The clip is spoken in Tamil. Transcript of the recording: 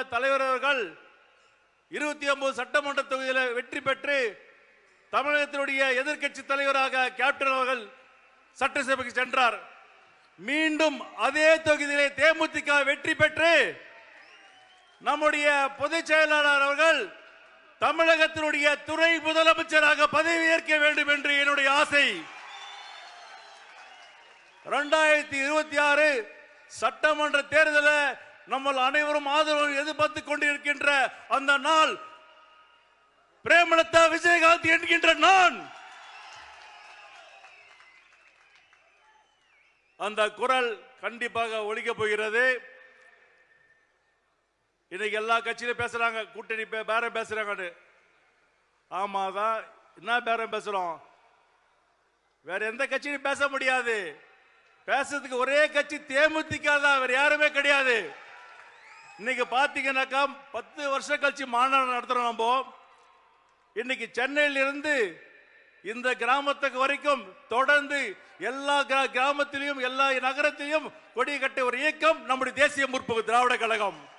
தலைவர் அவர்கள் இருபத்தி ஒன்பது சட்டமன்ற தொகுதியில் வெற்றி பெற்று தமிழகத்தினுடைய எதிர்கட்சி தலைவராக கேப்டன் அவர்கள் சட்டசபைக்கு சென்றார். மீண்டும் அதே தொகுதியிலே தேமுதிக வெற்றி பெற்று நம்முடைய பொதுச் செயலாளர் அவர்கள் தமிழகத்தினுடைய துறை முதலமைச்சராக பதவியேற்க வேண்டும் என்று என்னுடைய ஆசை. இரண்டாயிரத்தி இருபத்தி ஆறு சட்டமன்ற தேர்தலில் நம்ம அனைவரும் ஆதரவு எதிர்பார்த்து கொண்டிருக்கின்ற அந்த நாள். பிரேமலதா விஜயகாந்த் என்கின்ற நான். அந்த குரல் கண்டிப்பாக ஒழிக்க போகிறது. இன்னைக்கு எல்லா கட்சியிலும் பேசுறாங்க கூட்டணி பே- பேரம் பேசுறாங்கன்னு. ஆமாதான் என்ன பேரம் பேசுறோம்? வேற எந்த கட்சியும் பேச முடியாது. பேசுறதுக்கு ஒரே கட்சி தேமுதிக தான் வேற யாருமே கிடையாது. இன்னைக்கு பாத்தீங்கன்னாக்கா பத்து வருஷம் கழிச்சு மாநாடு நடத்துறோம் நம்ம. இன்னைக்கு சென்னையில இருந்து இந்த கிராமத்துக்கு வரைக்கும் தொடர்ந்து எல்லா கிரா- கிராமத்திலையும் எல்லா நகரத்திலையும் கொடி கட்ட ஒரு இயக்கம் நம்முடைய தேசிய முற்போக்கு திராவிட கழகம்.